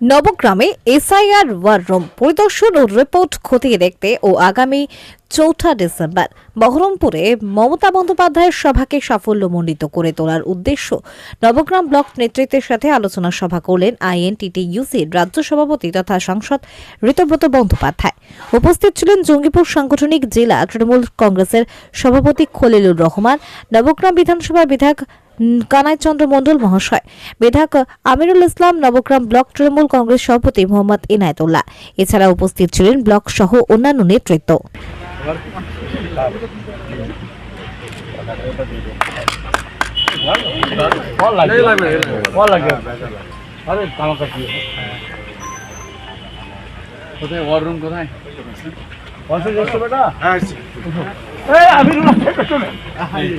নবগ্রামে SIR war room পরিদর্শন ও report খতিয়ে দেখতে ও আগামী চৌঠা ডিসেম্বর বহরমপুরে মমতা বন্দ্যোপাধ্যায়ের সভাকে সাফল্যমণ্ডিত করে তোলার উদ্দেশ্য। নবগ্রাম ব্লক নেতৃত্বের সাথে আলোচনা সভা করলেন আইএনটিটি আইএনটিটিইউসির রাজ্য সভাপতি তথা সাংসদ ঋতব্রত বন্দ্যোপাধ্যায়। উপস্থিত ছিলেন জঙ্গিপুর সাংগঠনিক জেলা তৃণমূল কংগ্রেসের সভাপতি খলিলুর রহমান, নবগ্রাম বিধানসভার বিধায়ক কানাইচন্দ্র মন্ডল মহাশয়। বিধায়ক আমিরুল ইসলাম নবগ্রাম ব্লক তৃণমূল কংগ্রেস সভাপতি মোহাম্মদ ইনায়তুল্লাহ। এছাড়া উপস্থিত ছিলেন ব্লক সহ অন্যান্য নেতৃত্ব। কোথায়? ওয়ার রুম কোথায়? হ্যাঁ, বেটা এই আমিরুল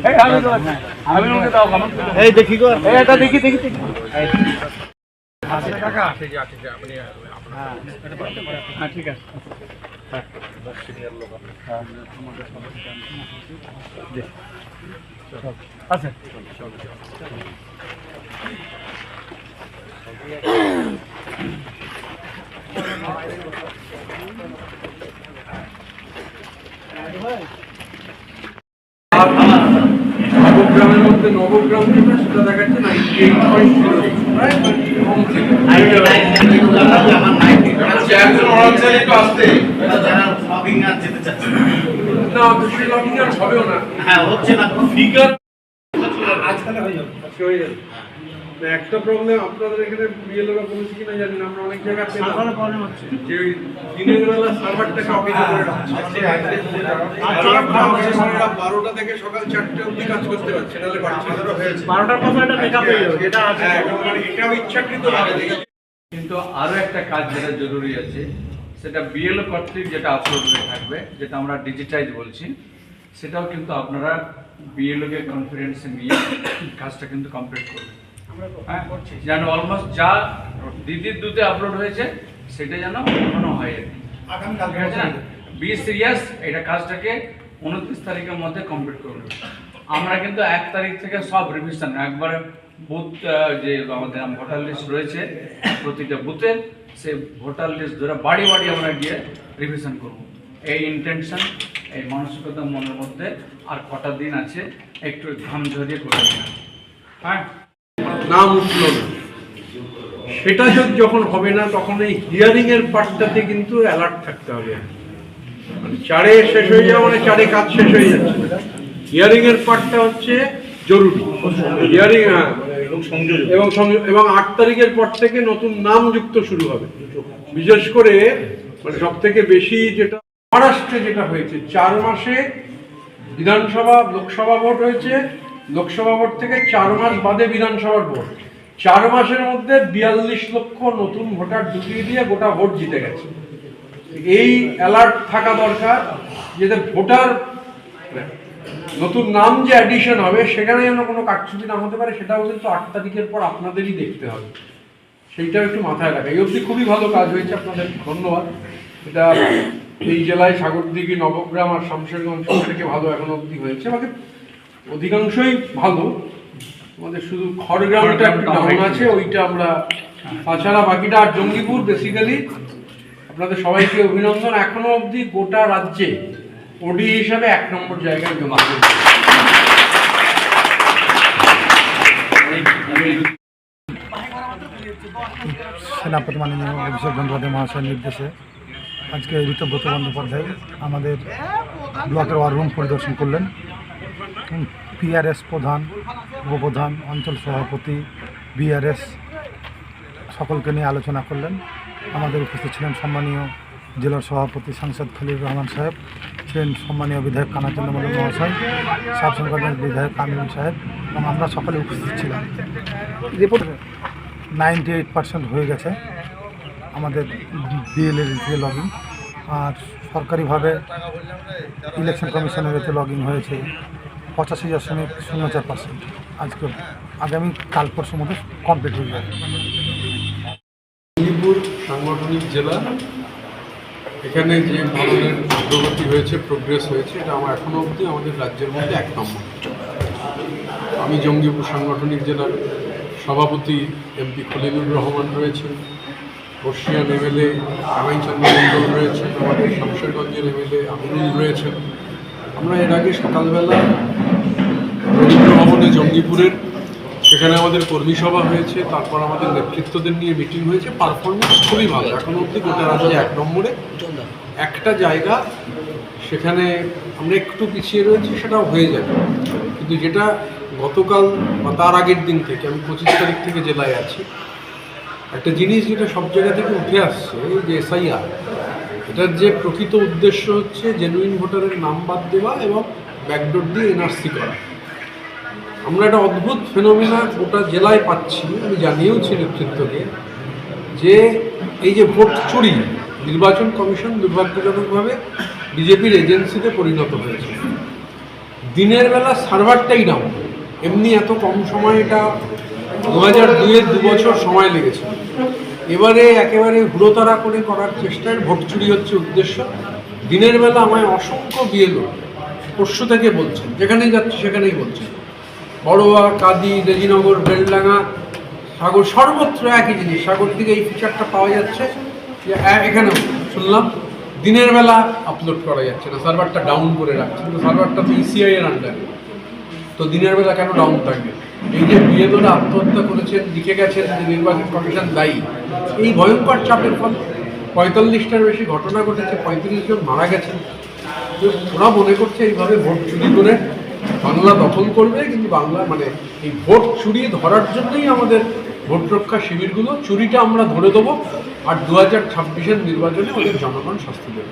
এই আমিরুল আমিরুলকে দাও কামান এই দেখি গো। এই এটা দেখি দেখি দেখি। হ্যাঁ ঠিক আছে। আচ্ছা। নবগ্রামের মধ্যে নবগ্রাম যেটা সেটা দেখাচ্ছে না আচ্ছা না হ্যাঁ হচ্ছে না ফিগার আজকালে হয়ে যাবে হয়ে যাবে। একটা প্রবলেম আপনাদের এখানে বিএলওরা বলেছে কিনা জানি না আমরা অনেক জায়গায় পেলাম। যে দিনের বেলা করে রাখছে বারোটা থেকে সকাল চারটে অবধি কাজ করতে পারছে নাহলে না। বারোটার পর একটা মেকআপ হয়ে যাবে। এটা আছে। হ্যাঁ, মানে এটাও ইচ্ছাকৃত ভাবে কিন্তু আরও একটা কাজ যেটা জরুরি আছে সেটা বিএলও কর্তৃক যেটা আপলোড হয়ে থাকবে যেটা আমরা ডিজিটাইজ বলছি সেটাও কিন্তু আপনারা বিএলও কে কনফিডেন্সে নিয়ে কাজটা কিন্তু কমপ্লিট করবেন। যেন অলমোস্ট যা দিদির দুতে আপলোড হয়েছে সেটা যেন এখনও হয় বি সিরিয়াস এটা কাজটাকে উনত্রিশ তারিখের মধ্যে কমপ্লিট করবে আমরা কিন্তু এক তারিখ থেকে সব রিভিশন একবারে বুথ যে আমাদের ভোটার লিস্ট রয়েছে প্রতিটা বুথের সে ভোটার লিস্ট ধরে বাড়ি বাড়ি আমরা গিয়ে রিভিশন করব। এই ইন্টেনশন এই মানসিকতা মনের মধ্যে আর কটা দিন আছে একটু ঘাম ঝরিয়ে করে হ্যাঁ? নাম উঠল না। সেটা যখন- যখন হবে না, তখন এই হিয়ারিং এর পার্টটাতে কিন্তু অ্যালার্ট থাকতে হবে। মানে চারে শেষ হয়ে যাওয়া মানে চারে কাজ শেষ হয়ে যাচ্ছে। হিয়ারিং এর পার্টটা হচ্ছে জরুরি। হিয়ারিং এবং এবং আট তারিখের পর থেকে নতুন নাম যুক্ত শুরু হবে। বিশেষ করে মানে সব থেকে বেশি যেটা মহারাষ্ট্রে যেটা হয়েছে, চার মাসে বিধানসভা, লোকসভা ভোট হয়েছে লোকসভা ভোট থেকে চার মাস বাদে বিধানসভার ভোট। চার মাসের মধ্যে বিয়াল্লিশ লক্ষ নতুন ভোটার ঢুকিয়ে দিয়ে গোটা ভোট জিতে গেছে। এই অ্যালার্ট থাকা দরকার যাতে ভোটার, নতুন নাম যে অ্যাডিশন হবে সেখানে যেন কোনো কাটছুটি না হতে পারে, সেটাও কিন্তু আট তারিখের পর আপনাদেরই দেখতে হবে। সেইটাও একটু মাথায় রাখা। এই অবধি খুবই ভালো কাজ হয়েছে আপনাদের, ধন্যবাদ। এটা এই জেলায় সাগরদিঘি, নবগ্রাম আর শামশেরগঞ্জ থেকে ভালো এখনও অবধি হয়েছে। বাকি অধিকাংশই ভালো। আমাদের শুধু খড়গ্রামটা একটু ডাউন আছে ওইটা আমরা তাছাড়া বাকিটা আর জঙ্গিপুর বেসিক্যালি আপনাদের সবাইকে অভিনন্দন। এখনও অবধি গোটা রাজ্যে ওডি হিসাবে এক নম্বর জায়গায় জমা সেনাপতি মাননীয় অভিষেক বন্দ্যোপাধ্যায় মহাশয়ের নির্দেশে আজকে ঋতব্রত বন্দ্যোপাধ্যায় আমাদের ব্লকের ওয়ার রুম পরিদর্শন করলেন। পিআরএস প্রধান, উপপ্রধান, অঞ্চল সভাপতি বিআরএস সকলকে নিয়ে আলোচনা করলেন। আমাদের উপস্থিত ছিলেন সম্মানীয় জেলার সভাপতি সাংসদ খলিল রহমান সাহেব, ছিলেন সম্মানীয় বিধায়ক কানাচন্দ্র মন্ডল মহাশয় সাব সংগঠনের বিধায়ক কামিল সাহেব এবং আমরা সকলে উপস্থিত ছিলাম। রিপোর্ট নাইনটি এইট পার্সেন্ট হয়ে গেছে আমাদের বিএলএর যে লগ আর সরকারিভাবে ইলেকশন কমিশনের এতে লগ হয়েছে পঁচাশি দশমিক শূন্য চার পার্সেন্ট। আজকে আগামী কাল পরশুর মধ্যে কমপ্লিট হয়ে যাবে। মেদিনীপুর সাংগঠনিক জেলা, এখানে যে ধরনের অগ্রগতি হয়েছে প্রোগ্রেস হয়েছে, এটা আমার এখনও অবধি আমাদের রাজ্যের মধ্যে এক নম্বর। আমি জঙ্গিপুর সাংগঠনিক জেলার সভাপতি এমপি খলিলুর রহমান রয়েছেন। বর্ষিয়ান এমএলএ কামাইচন্দ্র মণ্ডল রয়েছেন, আমাদের শামশেরগঞ্জের এমএলএ আমিনুল রয়েছেন। আমরা এর আগে সকালবেলা রবীন্দ্র ভবনে জঙ্গিপুরের, সেখানে আমাদের কর্মী সভা হয়েছে, তারপর আমাদের নেতৃত্বদের নিয়ে মিটিং হয়েছে। পারফরমেন্স খুবই ভালো। এখন অবধি গোটা রাজ্যে এক নম্বরে। একটা জায়গা সেখানে আমরা একটু পিছিয়ে রয়েছি, সেটাও হয়ে যাবে। কিন্তু যেটা গতকাল বা তার আগের দিন থেকে, আমি পঁচিশ তারিখ থেকে জেলায় আছি, একটা জিনিস যেটা সব জায়গা থেকে উঠে আসছে, যে এসআইআর। এটার যে প্রকৃত উদ্দেশ্য হচ্ছে জেনুইন ভোটারের নাম বাদ দেওয়া এবং ব্যাকডোর দিয়ে এনআরসি করা। আমরা একটা অদ্ভুত ফেনোমিনা গোটা জেলায় পাচ্ছি, আমি জানিয়েওছি নেতৃত্বকে, যে এই যে ভোট চুরি, নির্বাচন কমিশন দুর্ভাগ্যজনকভাবে বিজেপির এজেন্সিতে পরিণত হয়েছে। দিনের বেলা সার্ভারটাই ডাউন এমনি এত কম সময় এটা দু হাজার দুইয়ের দু বছর সময় লেগেছে। এবারে একেবারে হুড়োতাড়া করে করার চেষ্টায় ভোট চুরি হচ্ছে উদ্দেশ্য। দিনের বেলা আমায় অসংখ্য বিএলও পরশু থেকে বলছেন, যেখানেই যাচ্ছে সেখানেই বলছেন। বড়োয়া, কাদি, রেজিনগর, বেলডাঙ্গা, সাগর, সর্বত্র একই জিনিস, সাগর থেকে এই ফিচারটা পাওয়া যাচ্ছে যে, এ- এখানেও শুনলাম, দিনের বেলা আপলোড করা যাচ্ছে না সার্ভারটা ডাউন করে রাখছে কিন্তু সার্ভারটা তো ইসিআই এর আন্ডারে তো দিনের বেলা কেন ডাউন থাকবে? এই যে বিএলওরা আত্মহত্যা করেছেন, লিখে গেছেন, যে নির্বাচন কমিশন দায়ী, এই ভয়ঙ্কর চাপের ফলে পঁয়তাল্লিশটার বেশি ঘটনা ঘটেছে, পঁয়ত্রিশ জন মারা গেছেন। ওরা মনে করছে এইভাবে ভোট চুরি করে বাংলা দখল করবে, কিন্তু বাংলা মানে এই ভোট চুরি ধরার জন্যই আমাদের ভোট রক্ষা শিবিরগুলো, চুরিটা আমরা ধরে দেবো, আর দু হাজার ছাব্বিশের নির্বাচনে ওদের জনগণ শাস্তি দেবে।